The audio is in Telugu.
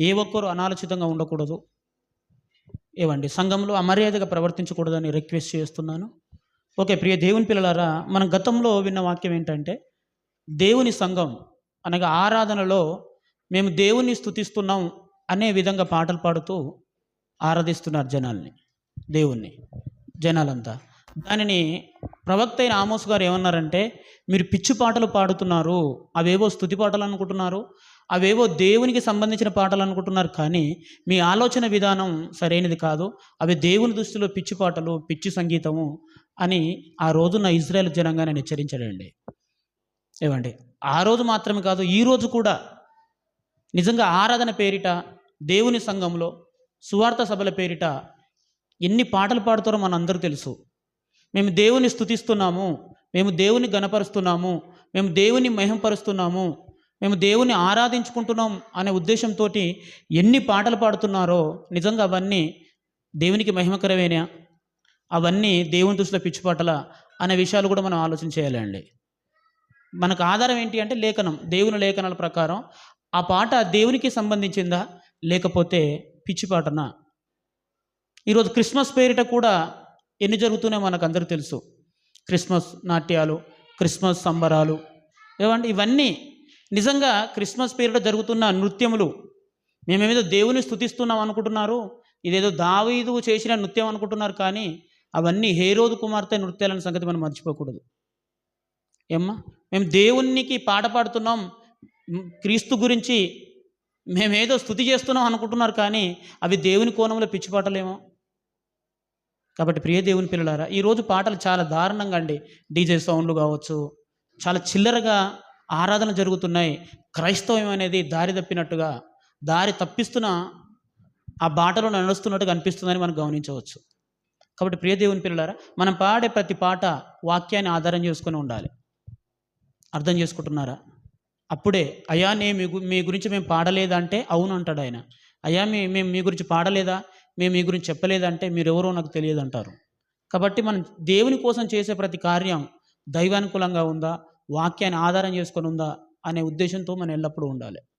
ఏ ఒక్కరు అనాలోచితంగా ఉండకూడదు. ఏవండి సంఘంలో అమర్యాదగా ప్రవర్తించకూడదని రిక్వెస్ట్ చేస్తున్నాను. ఓకే ప్రియ దేవుని పిల్లలారా మనం గతంలో విన్న వాక్యం ఏంటంటే దేవుని సంఘం అనగా ఆరాధనలో మేము దేవుణ్ణి స్థుతిస్తున్నాం అనే విధంగా పాటలు పాడుతూ ఆరాధిస్తున్నారు జనాల్ని దేవుణ్ణి జనాలంతా. దానిని ప్రవక్త అయిన ఆమోస్ గారు ఏమన్నారంటే మీరు పిచ్చి పాటలు పాడుతున్నారు అవేవో స్థుతి పాటలు అనుకుంటున్నారు అవేవో దేవునికి సంబంధించిన పాటలు అనుకుంటున్నారు కానీ మీ ఆలోచన విధానం సరైనది కాదు. అవి దేవుని దృష్టిలో పిచ్చి పాటలు పిచ్చి సంగీతము అని ఆ రోజున ఇజ్రాయెల్ జనంగా నేను హెచ్చరించాడండి. ఏమండి? ఆ రోజు మాత్రమే కాదు ఈ రోజు కూడా నిజంగా ఆరాధన పేరిట దేవుని సంఘంలో సువార్త సభల పేరిట ఎన్ని పాటలు పాడుతారో మనందరూ తెలుసు. మేము దేవుని స్థుతిస్తున్నాము మేము దేవుని గణపరుస్తున్నాము మేము దేవుని మహింపరుస్తున్నాము మేము దేవుని ఆరాధించుకుంటున్నాం అనే ఉద్దేశంతో ఎన్ని పాటలు పాడుతున్నారో నిజంగా అవన్నీ దేవునికి మహిమకరమేనా అవన్నీ దేవుని దృష్టిలో పిచ్చిపాటల అనే విషయాలు కూడా మనం ఆలోచన చేయాలండి. మనకు ఆధారం ఏంటి అంటే లేఖనం దేవుని లేఖనాల ప్రకారం ఆ పాట దేవునికి సంబంధించిందా లేకపోతే పిచ్చి పాటనా? ఈరోజు క్రిస్మస్ పేరిట కూడా ఎన్ని జరుగుతున్నాయో మనకు అందరూ తెలుసు. క్రిస్మస్ నాట్యాలు క్రిస్మస్ సంబరాలు ఏమంటే ఇవన్నీ నిజంగా క్రిస్మస్ పీరియడ్ జరుగుతున్న నృత్యములు మేమేదో దేవుని స్థుతిస్తున్నాం అనుకుంటున్నారు ఇదేదో దావీదు చేసిన నృత్యం అనుకుంటున్నారు కానీ అవన్నీ హేరోదు కుమార్తె నృత్యాలన్న సంగతి మనం మర్చిపోకూడదు. ఏమ్మా? మేము దేవునికి పాట పాడుతున్నాం క్రీస్తు గురించి మేమేదో స్థుతి చేస్తున్నాం అనుకుంటున్నారు కానీ అవి దేవుని కోణంలో పిచ్చి పాటలేమో. కాబట్టి ప్రియ దేవుని పిల్లలారా ఈరోజు పాటలు చాలా దారుణంగా అండి. డీజే సౌండ్లు కావచ్చు చాలా చిల్లరగా ఆరాధన జరుగుతున్నాయి. క్రైస్తవం అనేది దారి తప్పినట్టుగా దారి తప్పిస్తున్న ఆ బాటలో నడుస్తున్నట్టుగా అనిపిస్తుందని మనం గమనించవచ్చు. కాబట్టి ప్రియ దేవుని పిల్లలారా మనం పాడే ప్రతి పాట వాక్యాన్ని ఆధారం చేసుకొని ఉండాలి. అర్థం చేసుకుంటున్నారా? అప్పుడే అయా నే మీ గు- మీ గురించి మేము పాడలేదా అంటే అవును అంటాడు ఆయన. అయా మీ మేము మీ గురించి పాడలేదా? మేము మీ గురించి చెప్పలేదంటే మీరెవరో నాకు తెలియదు అంటారు కాబట్టి మనం దేవుని కోసం చేసే ప్రతి కార్యం దైవానుకూలంగా ఉందా? వాక్యాన్ని ఆధారం చేసుకొని ఉందా అనే ఉద్దేశంతో మనం ఎల్లప్పుడూ ఉండాలి.